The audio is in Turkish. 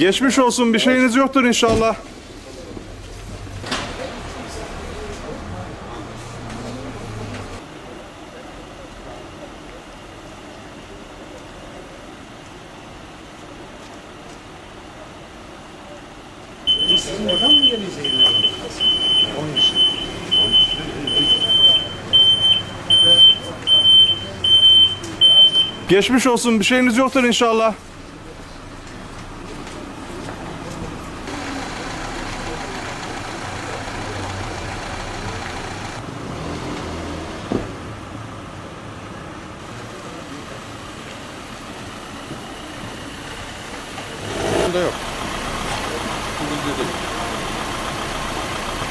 Geçmiş olsun bir şeyiniz yoktur inşallah. Geçmiş olsun bir şeyiniz yoktur inşallah. 건데요.